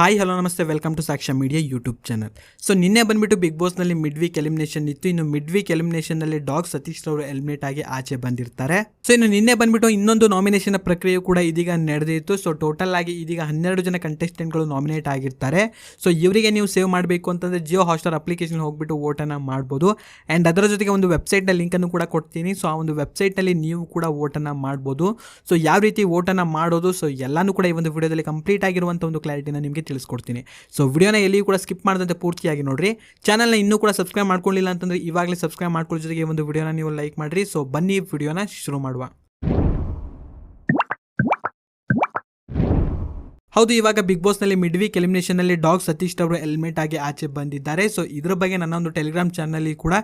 Hi hello ನಮಸ್ತೆ welcome to Sakshya media YouTube channel so ನಿನ್ನೆ ಬಂದ್ಬಿಟ್ಟು ಬಿಗ್ ಬಾಸ್ನಲ್ಲಿ ಮಿಡ್ ವೀಕ್ ಎಲಿಮಿನೇಷನ್ ಇತ್ತು. ಇನ್ನು ಮಿಡ್ ವೀಕ್ ಎಲಿಮಿನೇಷನ್ನಲ್ಲಿ ಡಾಗ್ ಸತೀಶ್ ರವರು ಎಲಿಮಿನೇಟ್ ಆಗಿ ಆಚೆ ಬಂದಿರ್ತಾರೆ. ಸೊ ಇನ್ನು ನಿನ್ನೆ ಬಂದ್ಬಿಟ್ಟು ಇನ್ನೊಂದು ನಾಮಿನೇಷನ್ ಪ್ರಕ್ರಿಯೆ ಕೂಡ ಇದೀಗ ನಡೆದಿತ್ತು ಸೊ ಟೋಟಲ್ ಆಗಿ ಇದೀಗ ಹನ್ನೆರಡು ಜನ ಕಂಟೆಸ್ಟೆಂಟ್ಗಳು ನಾಮಿನೇಟ್ ಆಗಿರ್ತಾರೆ. ಸೊ ಇವರಿಗೆ ನೀವು ಸೇವ್ ಮಾಡಬೇಕು ಅಂತಂದ್ರೆ ಜಿಯೋ ಹಾಟ್ಸ್ಟಾರ್ ಅಪ್ಲಿಕೇಶನ್ ಹೋಗ್ಬಿಟ್ಟು ವೋಟನ್ನು ಮಾಡ್ಬೋದು. ಆ್ಯಂಡ್ ಅದರ ಜೊತೆಗೆ ಒಂದು ವೆಬ್ಸೈಟ್ನ ಲಿಂಕನ್ನು ಕೂಡ ಕೊಡ್ತೀನಿ. ಸೊ ಆ ಒಂದು ವೆಬ್ಸೈಟ್ನಲ್ಲಿ ನೀವು ಕೂಡ ವೋಟನ್ನು ಮಾಡ್ಬೋದು. ಸೊ ಯಾವ ರೀತಿ ವೋಟನ್ನು ಮಾಡೋದು? ಸೊ ಎಲ್ಲನೂ ಕೂಡ ಈ ಒಂದು ವಿಡಿಯೋದಲ್ಲಿ ಕಂಪ್ಲೀಟ್ ಆಗಿರುವಂಥ ಒಂದು ಕ್ಲಾರಿಟಿನ ನಿಮಗೆ ತಿಳಿಸ್ಕೊಡ್ತೀನಿ. ಸೊ ವಿಡಿಯೋನ ಎಲ್ಲಿಯೂ ಕೂಡ ಸ್ಕಿಪ್ ಮಾಡದಂತೆ ಪೂರ್ತಿಯಾಗಿ ನೋಡ್ರಿ. ಚಾನಲ್ನ ಇನ್ನೂ ಕೂಡ ಸಬ್ಸ್ಕ್ರೈಬ್ ಮಾಡ್ಕೊಳ್ಳಿಲ್ಲ ಅಂತಂದ್ರೆ ಇವಾಗಲೇ ಸಬ್ಸ್ಕ್ರೈಬ್ ಮಾಡ್ಕೊಳ್ಳೋ ಜೊತೆಗೆ ಒಂದು ವಿಡಿಯೋನ ನೀವು ಲೈಕ್ ಮಾಡಿರಿ. ಸೊ ಬನ್ನಿ ವಿಡಿಯೋನ ಶುರು ಮಾಡುವ. ಹೌದು, ಇವಾಗ ಬಿಗ್ ಬಾಸ್ನಲ್ಲಿ ಮಿಡ್ ವೀಕ್ ಎಲಿಮಿನೇಷನಲ್ಲಿ ಡಾಗ್ ಸತೀಶ್ ಅವರು ಎಲಿಮಿನೇಟ್ ಆಗಿ ಆಚೆ ಬಂದಿದ್ದಾರೆ. ಸೊ ಇದ್ರ ಬಗ್ಗೆ ನನ್ನ ಒಂದು ಟೆಲಿಗ್ರಾಮ್ ಚಾನಲ್ಲಿ ಕೂಡ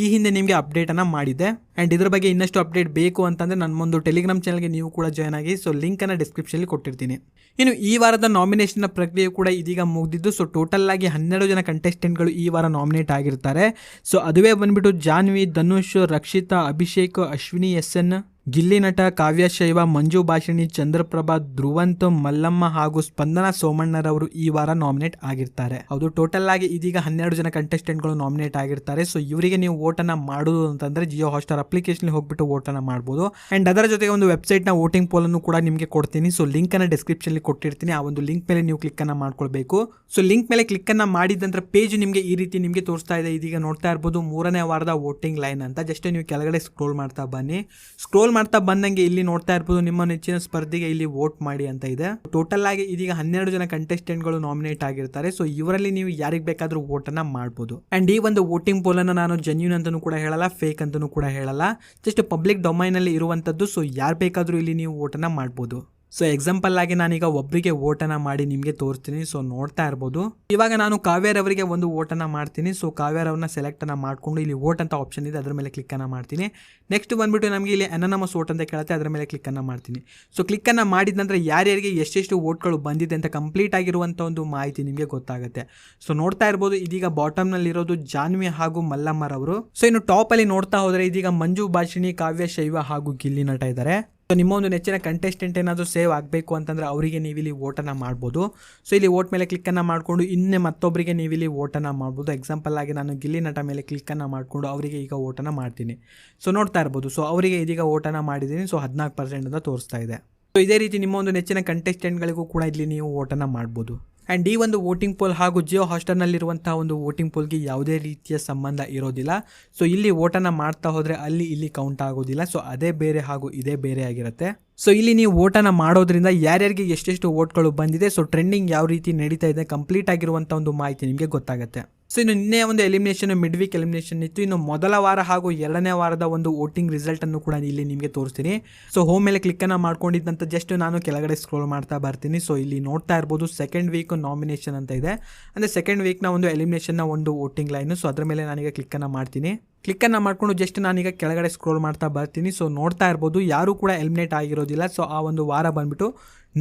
ಈ ಹಿಂದೆ ನಿಮಗೆ ಅಪ್ಡೇಟನ್ನು ಮಾಡಿದೆ. ಆ್ಯಂಡ್ ಇದ್ರ ಬಗ್ಗೆ ಇನ್ನಷ್ಟು ಅಪ್ಡೇಟ್ ಬೇಕು ಅಂತಂದರೆ ನನ್ನ ಒಂದು ಟೆಲಿಗ್ರಾಮ್ ಚಾನಲ್ಗೆ ನೀವು ಕೂಡ ಜಾಯ್ನ್ ಆಗಿ ಸೊ ಲಿಂಕನ್ನು ಡಿಸ್ಕ್ರಿಪ್ಷನಲ್ಲಿ ಕೊಟ್ಟಿರ್ತೀನಿ. ಇನ್ನು ಈ ವಾರದ ನಾಮಿನೇಷನ್ ಪ್ರಕ್ರಿಯೆ ಕೂಡ ಇದೀಗ ಮುಗಿದಿದ್ದು ಸೊ ಟೋಟಲ್ ಆಗಿ ಹನ್ನೆರಡು ಜನ ಕಂಟೆಸ್ಟೆಂಟ್ಗಳು ಈ ವಾರ ನಾಮಿನೇಟ್ ಆಗಿರ್ತಾರೆ. ಸೊ ಅದುವೇ ಬಂದ್ಬಿಟ್ಟು ಜಾನ್ವಿ, ಧನುಷ್, ರಕ್ಷಿತಾ, ಅಭಿಷೇಕ್, ಅಶ್ವಿನಿ, ಎಸ್ ಎನ್ ಗಿಲ್ಲಿ ನಟ ಕಾವ್ಯ ಶೈವ, ಮಂಜು ಭಾಷಿಣಿ, ಚಂದ್ರಪ್ರಭಾ, ಧ್ರುವಂತ್, ಮಲ್ಲಮ್ಮ ಹಾಗೂ ಸ್ಪಂದನ ಸೋಮಣ್ಣರವರು ಈ ವಾರ ನಾಮಿನೇಟ್ ಆಗಿರ್ತಾರೆ. ಹೌದು, ಟೋಟಲ್ ಆಗಿ ಇದೀಗ ಹನ್ನೆರಡು ಜನ ಕಂಟೆಸ್ಟೆಂಟ್ಗಳು ನಾಮಿನೇಟ್ ಆಗಿರ್ತಾರೆ. ಸೊ, ಇವರಿಗೆ ನೀವು ವೋಟನ್ನ ಮಾಡುದು ಅಂತಂದ್ರೆ ಜಿಯೋ ಹಾಸ್ಟಾರ್ ಅಪ್ಲಿಕೇಶನ್ ಹೋಗ್ಬಿಟ್ಟು ವೋಟನ್ನ ಮಾಡ್ಬೋದು. ಅಂಡ್ ಅದರ ಜೊತೆಗೆ ಒಂದು ವೆಬ್ಸೈಟ್ನ ವೋಟಿಂಗ್ ಪೋಲ್ ಅನ್ನು ಕೂಡ ನಿಮಗೆ ಕೊಡ್ತೀನಿ. ಸೊ ಲಿಂಕ್ ಅನ್ನ ಡಿಸ್ಕ್ರಿಪ್ಷನ್ ಕೊಟ್ಟಿರ್ತೀನಿ. ಆ ಒಂದು ಲಿಂಕ್ ಮೇಲೆ ನೀವು ಕ್ಲಿಕ್ ಅನ್ನ ಮಾಡ್ಕೊಳ್ಬೇಕು. ಸೊ, ಲಿಂಕ್ ಮೇಲೆ ಕ್ಲಿಕ್ ಅನ್ನ ಮಾಡಿದ ನಂತರ ಪೇಜ್ ನಿಮಗೆ ಈ ರೀತಿ ನಿಮಗೆ ತೋರಿಸ್ತಾ ಇದೆ. ಇದೀಗ ನೋಡ್ತಾ ಇರ್ಬೋದು ಮೂರನೇ ವಾರದ ವೋಟಿಂಗ್ ಲೈನ್ ಅಂತ. ಜಸ್ಟ್ ನೀವು ಕೆಳಗಡೆ ಸ್ಕ್ರೋಲ್ ಮಾಡ್ತಾ ಬನ್ನಿ. ಸ್ಕ್ರೋಲ್ ಮಾಡ್ತಾ ಬಂದಂಗೆ ಇಲ್ಲಿ ನೋಡ್ತಾ ಇರ್ಬೋದು, ನಿಮ್ಮ ನೆಚ್ಚಿನ ಸ್ಪರ್ಧೆಗೆ ಇಲ್ಲಿ ವೋಟ್ ಮಾಡಿ ಅಂತ ಇದೆ. ಟೋಟಲ್ ಆಗಿ ಇದೀಗ ಹನ್ನೆರಡು ಜನ ಕಂಟೆಸ್ಟೆಂಟ್ಗಳು ನಾಮಿನೇಟ್ ಆಗಿರ್ತಾರೆ. ಸೊ ಇವರಲ್ಲಿ ನೀವು ಯಾರಿಗೆ ಬೇಕಾದ್ರೂ ವೋಟ್ ಅನ್ನ ಮಾಡಬಹುದು ಅಂಡ್ ಈ ಒಂದು ವೋಟಿಂಗ್ ಪೋಲ್ ಅನ್ನ ನಾನು ಜೆನ್ಯೂನ್ ಅಂತಾನೂ ಕೂಡ ಹೇಳಲ್ಲ ಫೇಕ್ ಅಂತಾನೂ ಕೂಡ ಹೇಳಲ್ಲ. ಜಸ್ಟ್ ಪಬ್ಲಿಕ್ ಡೊಮೈನ್ ಅಲ್ಲಿ ಇರುವಂತದ್ದು ಸೊ ಯಾರು ಬೇಕಾದ್ರೂ ಇಲ್ಲಿ ನೀವು ವೋಟ್ ಅನ್ನ ಮಾಡ್ಬೋದು. ಸೊ ಎಕ್ಸಾಂಪಲ್ ಆಗಿ ನಾನೀಗ ಒಬ್ಬರಿಗೆ ವೋಟನ್ನ ಮಾಡಿ ನಿಮಗೆ ತೋರಿಸ್ತೀನಿ. ಸೊ ನೋಡ್ತಾ ಇರ್ಬೋದು. ಇವಾಗ ನಾನು ಕಾವ್ಯರವರಿಗೆ ಒಂದು ವೋಟನ್ನ ಮಾಡ್ತೀನಿ. ಸೊ ಕಾವ್ಯರವ್ರನ್ನ ಸೆಲೆಕ್ಟನ್ನು ಮಾಡಿಕೊಂಡು ಇಲ್ಲಿ ವೋಟ್ ಅಂತ ಆಪ್ಷನ್ ಇದೆ. ಅದರ ಮೇಲೆ ಕ್ಲಿಕ್ಕನ್ನು ಮಾಡ್ತೀನಿ. ನೆಕ್ಸ್ಟ್ ಬಂದ್ಬಿಟ್ಟು ನಮಗೆ ಇಲ್ಲಿ ಅನನಮಸ್ ಓಟ್ ಅಂತ ಕೇಳುತ್ತೆ. ಅದರ ಮೇಲೆ ಕ್ಲಿಕ್ಕನ್ನು ಮಾಡ್ತೀನಿ. ಸೊ ಕ್ಲಿಕ್ಕನ್ನು ಮಾಡಿದ ನಂತರ ಯಾರ್ಯಾರಿಗೆ ಎಷ್ಟೆಷ್ಟು ವೋಟ್ಗಳು ಬಂದಿದೆ ಅಂತ ಕಂಪ್ಲೀಟ್ ಆಗಿರುವಂಥ ಒಂದು ಮಾಹಿತಿ ನಿಮಗೆ ಗೊತ್ತಾಗುತ್ತೆ. ಸೊ ನೋಡ್ತಾ ಇರ್ಬೋದು. ಇದೀಗ ಬಾಟಮ್ನಲ್ಲಿರೋದು ಜಾನ್ವಿ ಹಾಗೂ ಮಲ್ಲಮ್ಮರವರು. ಸೊ ಇನ್ನು ಟಾಪಲ್ಲಿ ನೋಡ್ತಾ ಹೋದರೆ ಇದೀಗ ಮಂಜು ಭಾಷಿಣಿ, ಕಾವ್ಯ, ಶೈವ ಹಾಗೂ ಗಿಲ್ಲಿ ನಟ ಇದ್ದಾರೆ. ಸೊ ನಿಮ್ಮ ಒಂದು ನೆಚ್ಚಿನ ಕಂಟೆಸ್ಟೆಂಟ್ ಏನಾದರೂ ಸೇವ್ ಆಗಬೇಕು ಅಂತಂದರೆ ಅವರಿಗೆ ನೀವು ಇಲ್ಲಿ ವೋಟನ್ನು ಮಾಡ್ಬೋದು. ಸೊ ಇಲ್ಲಿ ವೋಟ್ ಮೇಲೆ ಕ್ಲಿಕ್ಕನ್ನು ಮಾಡಿಕೊಂಡು ಇನ್ನೇ ಮತ್ತೊಬ್ಬರಿಗೆ ನೀವು ಇಲ್ಲಿ ವೋಟನ್ನು ಮಾಡ್ಬೋದು. ಎಕ್ಸಾಂಪಲ್ ಆಗಿ ನಾನು ಗಿಲ್ಲಿ ನಟ ಮೇಲೆ ಕ್ಲಿಕ್ಕನ್ನು ಮಾಡಿಕೊಂಡು ಅವರಿಗೆ ಈಗ ವೋಟನ್ನು ಮಾಡ್ತೀನಿ. ಸೊ ನೋಡ್ತಾ ಇರ್ಬೋದು. ಸೊ ಅವರಿಗೆ ಇದೀಗ ವೋಟನ್ನು ಮಾಡಿದ್ದೀನಿ. ಸೊ ಹದಿನಾಲ್ಕು ಪರ್ಸೆಂಟ್ ಅಂತ ತೋರಿಸ್ತಾ ಇದೆ. ಸೊ ಇದೇ ರೀತಿ ನಿಮ್ಮ ಒಂದು ನೆಚ್ಚಿನ ಕಂಟೆಸ್ಟೆಂಟ್ಗಳಿಗೂ ಕೂಡ ಇಲ್ಲಿ ನೀವು ವೋಟನ್ನು ಮಾಡ್ಬೋದು. ಆ್ಯಂಡ್ ಈ ಒಂದು ವೋಟಿಂಗ್ ಪೋಲ್ ಹಾಗೂ ಜಿಯೋ ಹಾಸ್ಟೆಲ್ನಲ್ಲಿರುವಂತಹ ಒಂದು ವೋಟಿಂಗ್ ಪೋಲ್ಗೆ ಯಾವುದೇ ರೀತಿಯ ಸಂಬಂಧ ಇರೋದಿಲ್ಲ. ಸೊ ಇಲ್ಲಿ ವೋಟನ್ನು ಮಾಡ್ತಾ ಹೋದರೆ ಅಲ್ಲಿ ಇಲ್ಲಿ ಕೌಂಟ್ ಆಗೋದಿಲ್ಲ. ಸೊ ಅದೇ ಬೇರೆ ಹಾಗೂ ಇದೇ ಬೇರೆ ಆಗಿರುತ್ತೆ. ಸೊ ಇಲ್ಲಿ ನೀವು ವೋಟನ್ನು ಮಾಡೋದ್ರಿಂದ ಯಾರ್ಯಾರಿಗೆ ಎಷ್ಟೆಷ್ಟು ವೋಟ್ಗಳು ಬಂದಿದೆ ಸೊ ಟ್ರೆಂಡಿಂಗ್ ಯಾವ ರೀತಿ ನಡೀತಾ ಇದೆ ಕಂಪ್ಲೀಟ್ ಆಗಿರುವಂಥ ಒಂದು ಮಾಹಿತಿ ನಿಮಗೆ ಗೊತ್ತಾಗುತ್ತೆ. ಸೊ ಇನ್ನು ನಿನ್ನೆ ಒಂದು ಎಲಿಮಿನೇಷನ್ ಮಿಡ್ ವೀಕ್ ಎಲಿಮಿನೇಷನ್ ಇತ್ತು. ಇನ್ನು ಮೊದಲ ವಾರ ಹಾಗೂ ಎರಡನೇ ವಾರದ ಒಂದು ವೋಟಿಂಗ್ ರಿಸಲ್ಟ್ ಅನ್ನು ಕೂಡ ಇಲ್ಲಿ ನಿಮಗೆ ತೋರಿಸ್ತೀನಿ. ಸೊ ಹೋಮ್ ಮೇಲೆ ಕ್ಲಿಕ್ ಅನ್ನ ಮಾಡ್ಕೊಂಡಿದ್ದಂತ ಜಸ್ಟ್ ನಾನು ಕೆಳಗಡೆ ಸ್ಕ್ರೋಲ್ ಮಾಡ್ತಾ ಬರ್ತೀನಿ. ಸೊ ಇಲ್ಲಿ ನೋಡ್ತಾ ಇರ್ಬೋದು ಸೆಕೆಂಡ್ ವೀಕ್ ನಾಮಿನೇಷನ್ ಅಂತ ಇದೆ. ಅಂದರೆ ಸೆಕೆಂಡ್ ವೀಕ್ನ ಒಂದು ಎಲಿಮಿನೇಷನ್ನ ಒಂದು ವೋಟಿಂಗ್ ಲೈನು ಸೊ ಅದರ ಮೇಲೆ ನಾನೀಗ ಕ್ಲಿಕ್ ಅನ್ನ ಮಾಡ್ತೀನಿ. ಕ್ಲಿಕ್ಕನ್ನು ಮಾಡಿಕೊಂಡು ಜಸ್ಟ್ ನಾನೀಗ ಕೆಳಗಡೆ ಸ್ಕ್ರೋಲ್ ಮಾಡ್ತಾ ಬರ್ತೀನಿ. ಸೊ ನೋಡ್ತಾ ಇರ್ಬೋದು. ಯಾರು ಕೂಡ ಎಲಿಮಿನೇಟ್ ಆಗಿರೋದಿಲ್ಲ. ಸೊ ಆ ಒಂದು ವಾರ ಬಂದ್ಬಿಟ್ಟು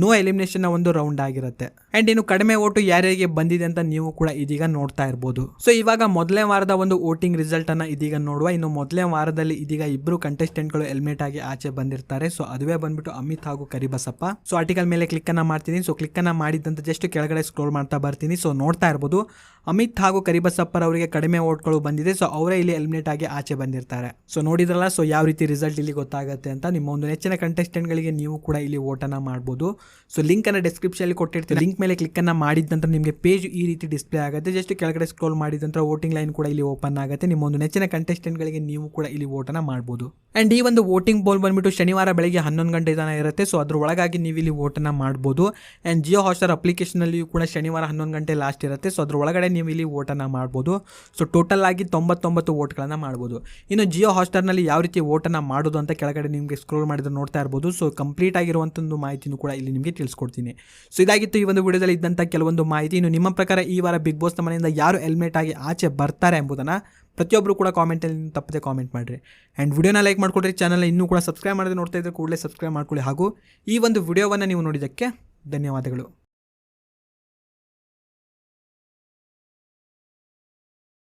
ನೋ ಎಲಿಮಿನೇಷನ್ನ ಒಂದು ರೌಂಡ್ ಆಗಿರುತ್ತೆ. ಆ್ಯಂಡ್ ಇನ್ನು ಕಡಿಮೆ ಓಟು ಯಾರ್ಯಾರಿಗೆ ಬಂದಿದೆ ಅಂತ ನೀವು ಕೂಡ ಇದೀಗ ನೋಡ್ತಾ ಇರ್ಬೋದು. ಸೊ ಇವಾಗ ಮೊದಲನೇ ವಾರದ ಒಂದು ವೋಟಿಂಗ್ ರಿಸಲ್ಟನ್ನು ಇದೀಗ ನೋಡುವ. ಇನ್ನು ಮೊದಲನೇ ವಾರದಲ್ಲಿ ಇದೀಗ ಇಬ್ಬರು ಕಂಟೆಸ್ಟೆಂಟ್ಗಳು ಎಲಿಮಿನೇಟ್ ಆಗಿ ಆಚೆ ಬಂದಿರ್ತಾರೆ. ಸೊ ಅದುವೇ ಬಂದ್ಬಿಟ್ಟು ಅಮಿತ್ ಹಾಗೂ ಕರಿಬಸಪ್ಪ. ಸೊ ಆರ್ಟಿಕಲ್ ಮೇಲೆ ಕ್ಲಿಕ್ಕನ್ನು ಮಾಡ್ತೀನಿ. ಸೊ ಕ್ಲಿಕ್ಕನ್ನು ಮಾಡಿದಂತ ಜಸ್ಟ್ ಕೆಳಗಡೆ ಸ್ಕ್ರೋಲ್ ಮಾಡ್ತಾ ಬರ್ತೀನಿ. ಸೊ ನೋಡ್ತಾ ಇರ್ಬೋದು. ಅಮಿತ್ ಹಾಗೂ ಕರಿಬಸಪ್ಪರ್ ಅವರಿಗೆ ಕಡಿಮೆ ಓಟ್ಗಳು ಬಂದಿದೆ. ಸೊ ಅವರೇ ಇಲ್ಲಿ ಎಲಿಮಿನೇಟ್ ಆಗಿ ಆಚೆ ಬಂದಿರ್ತಾರೆ. ಸೊ ನೋಡಿದ್ರಲ್ಲ? ಸೊ ಯಾವ ರೀತಿ ರಿಸಲ್ಟ್ ಇಲ್ಲಿ ಗೊತ್ತಾಗುತ್ತೆ ಅಂತ ನಿಮ್ಮ ಒಂದು ನೆಚ್ಚಿನ ಕಂಟೆಸ್ಟೆಂಟ್ಗಳಿಗೆ ನೀವು ಕೂಡ ಇಲ್ಲಿ ವೋಟನ್ನು ಮಾಡ್ಬೋದು. ಸೊ ಲಿಂಕ್ ಅನ್ನ ಡಿಸ್ಕ್ರಿಪ್ಷನ್ ಕೊಟ್ಟಿರ್ತೀನಿ. ಲಿಂಕ್ ಮೇಲೆ ಕ್ಲಿಕ್ ಅನ್ನ ಮಾಡಿದ ನಂತರ ನಿಮಗೆ ಪೇಜ್ ಈ ರೀತಿ ಡಿಸ್ಪ್ಲೇ ಆಗುತ್ತೆ. ಜಸ್ಟ್ ಕೆಳಗಡೆ ಸ್ಕ್ರೋಲ್ ಮಾಡಿದ ನಂತರ ವೋಟಿಂಗ್ ಲೈನ್ ಕೂಡ ಇಲ್ಲಿ ಓಪನ್ ಆಗುತ್ತೆ. ನಿಮ್ಮ ಒಂದು ನೆಚ್ಚಿನ ಕಂಟೆಸ್ಟೆಂಟ್ಗಳಿಗೆ ನೀವು ಕೂಡ ಇಲ್ಲಿ ವೋಟನ್ನು ಮಾಡ್ಬೋದು. ಅಂಡ್ ಈ ಒಂದು ವೋಟಿಂಗ್ ಪೋಲ್ ಬಂದ್ಬಿಟ್ಟು ಶನಿವಾರ ಬೆಳಗ್ಗೆ ಹನ್ನೊಂದು ಗಂಟೆ ತನಕ ಇರುತ್ತೆ. ಸೊ ಅದ್ರ ಒಳಗಾಗಿ ನೀವು ಇಲ್ಲಿ ವೋಟನ್ನು ಮಾಡ್ಬೋದು. ಆ್ಯಂಡ್ ಜಿಯೋ ಹಾಟ್ಸ್ಟಾರ್ ಅಪ್ಲಿಕೇಶನಲ್ಲಿಯೂ ಕೂಡ ಶನಿವಾರ ಹನ್ನೊಂದು ಗಂಟೆ ಲಾಸ್ಟ್ ಇರುತ್ತೆ. ಸೊ ಅದ್ರ ಒಳಗಡೆ ನೀವು ಇಲ್ಲಿ ವೋಟನ್ನು ಮಾಡ್ಬೋದು. ಸೊ ಟೋಟಲ್ ಆಗಿ ತೊಂಬತ್ತೊಂಬತ್ತು ವೋಟ್ಗಳನ್ನು ಮಾಡ್ಬೋದು. ಇನ್ನು ಜಿಯೋ ಹಾಟ್ಸ್ಟಾರ್ನಲ್ಲಿ ಯಾವ ರೀತಿ ವೋಟನ್ನು ಮಾಡೋದು ಅಂತ ಕೆಳಗಡೆ ನಿಮಗೆ ಸ್ಕ್ರೋಲ್ ಮಾಡಿದ್ರೆ ನೋಡ್ತಾ ಇರ್ಬೋದು. ಸೊ ಕಂಪ್ಲೀಟ್ ಆಗಿರುವಂಥ ಒಂದು ಮಾಹಿತಿನೂ ಕೂಡ ಇಲ್ಲಿ ನಿಮಗೆ ತಿಳಿಸ್ಕೊಡ್ತೀನಿ. ಸೊ ಇದಾಗಿತ್ತು ಈ ಒಂದು ವಿಡಿಯೋದಲ್ಲಿ ಇದ್ದಂಥ ಕೆಲವೊಂದು ಮಾಹಿತಿ. ಇನ್ನು ನಿಮ್ಮ ಪ್ರಕಾರ ಈ ವಾರ ಬಿಗ್ ಬಾಸ್ನ ಮನೆಯಿಂದ ಯಾರು ಹೆಲ್ಮೆಟ್ ಆಗಿ ಆಚೆ ಬರ್ತಾರೆ ಎಂಬುದನ್ನು ಪ್ರತಿಯೊಬ್ಬರು ಕೂಡ ಕಾಮೆಂಟಲ್ಲಿ ತಪ್ಪದೆ ಕಾಮೆಂಟ್ ಮಾಡಿರಿ. ಆ್ಯಂಡ್ ವಿಡಿಯೋನ ಲೈಕ್ ಮಾಡ್ಕೊಡ್ರಿ ಚಾನಲ್ ಇನ್ನೂ ಕೂಡ ಸಬ್ಸ್ಕ್ರೈಬ್ ಮಾಡಿದ್ರೆ ನೋಡ್ತಾ ಇದ್ದರೆ ಕೂಡಲೇ ಸಬ್ಸ್ಕ್ರೈಬ್ ಮಾಡ್ಕೊಳ್ಳಿ. ಹಾಗೂ ಈ ಒಂದು ವಿಡಿಯೋವನ್ನು ನೀವು ನೋಡಿದ್ದಕ್ಕೆ ಧನ್ಯವಾದಗಳು.